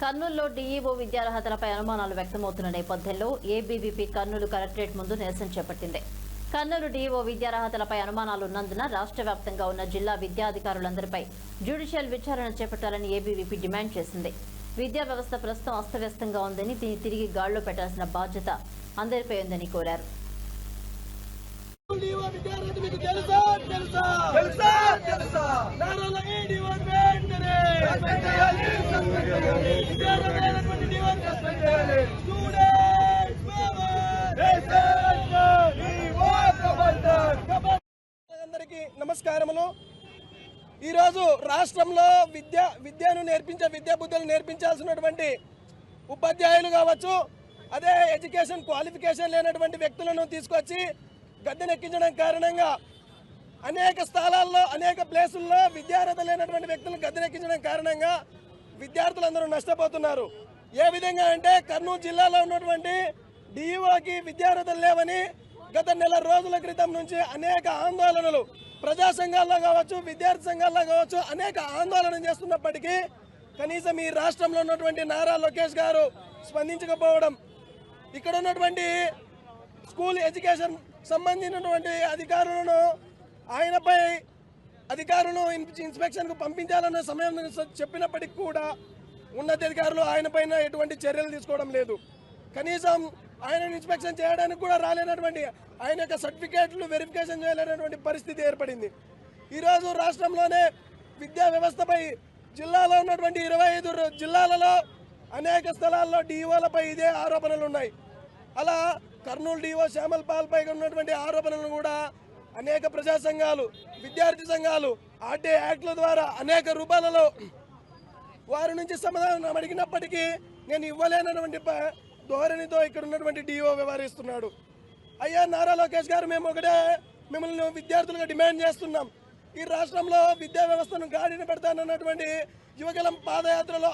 కర్నూలులో డీఈఓ విద్యార్హతలపై అనుమానాలు వ్యక్తమవుతున్న నేపథ్యంలో ఏబీవీపీ కర్నూలు కలెక్టరేట్ ముందు నిరసన చేపట్టింది. కర్నూలు డీఈఓ విద్యార్హతలపై అనుమానాలు ఉన్నందున రాష్ట్ర వ్యాప్తంగా ఉన్న జిల్లా విద్యాధికారులందరిపై జ్యుడిషియల్ విచారణ చేపట్టాలని ఏబీవీపీ డిమాండ్ చేసింది. విద్యా వ్యవస్థ ప్రస్తుతం అస్తవ్యస్తంగా ఉందని దీన్ని తిరిగి గాడిలో పెట్టాల్సిన బాధ్యత అందరిపై ఉందని కోరారు. నమస్కారములు. ఈరోజు రాష్ట్రంలో విద్య విద్యను నేర్పించే విద్యా బుద్ధులు నేర్పించాల్సినటువంటి ఉపాధ్యాయులు కావచ్చు అదే ఎడ్యుకేషన్ క్వాలిఫికేషన్ లేనటువంటి వ్యక్తులను తీసుకొచ్చి గద్దెనెక్కించడం కారణంగా అనేక స్థలాల్లో అనేక ప్లేసుల్లో విద్యార్హత లేనటువంటి వ్యక్తులను గద్దెనెక్కించడం కారణంగా విద్యార్థులందరూ నష్టపోతున్నారు. ఏ విధంగా అంటే కర్నూలు జిల్లాలో ఉన్నటువంటి డిఈఓకి విద్యార్హతలు లేవని గత నెల రోజుల క్రితం నుంచి అనేక ఆందోళనలు ప్రజా సంఘాల్లో కావచ్చు విద్యార్థి సంఘాల్లో కావచ్చు అనేక ఆందోళన చేస్తున్నప్పటికీ కనీసం ఈ రాష్ట్రంలో ఉన్నటువంటి నారా లోకేష్ గారు స్పందించకపోవడం ఇక్కడ ఉన్నటువంటి స్కూల్ ఎడ్యుకేషన్ సంబంధించినటువంటి అధికారులను ఆయనపై అధికారులు ఇన్స్పెక్షన్కు పంపించాలన్న సమయం చెప్పినప్పటికీ కూడా ఉన్నతాధికారులు ఆయన పైన ఎటువంటి చర్యలు తీసుకోవడం లేదు. కనీసం ఆయన ఇన్స్పెక్షన్ చేయడానికి కూడా రాలేనటువంటి ఆయన యొక్క సర్టిఫికేట్లు వెరిఫికేషన్ చేయలేనటువంటి పరిస్థితి ఏర్పడింది. ఈరోజు రాష్ట్రంలోనే విద్యా వ్యవస్థపై జిల్లాలో ఉన్నటువంటి ఇరవై ఐదు జిల్లాలలో అనేక స్థలాల్లో డిఓలపై ఇదే ఆరోపణలు ఉన్నాయి. అలా కర్నూలు డిఓ శ్యామల్ పాల్పై ఉన్నటువంటి ఆరోపణలను కూడా అనేక ప్రజా సంఘాలు విద్యార్థి సంఘాలు ఆర్టీ యాక్ట్ల ద్వారా అనేక రూపాలలో వారి నుంచి సమాధానం అడిగినప్పటికీ నేను ఇవ్వలేనటువంటి ప- ధోరణితో ఇక్కడ ఉన్నటువంటి డిఓ వ్యవహరిస్తున్నాడు. అయ్యా నారా లోకేష్ గారు మేము ఒకటే మిమ్మల్ని విద్యార్థులుగా డిమాండ్ చేస్తున్నాం. ఈ రాష్ట్రంలో విద్యా వ్యవస్థను గాడిన పెడతానన్నటువంటి యువగలం పాదయాత్రలో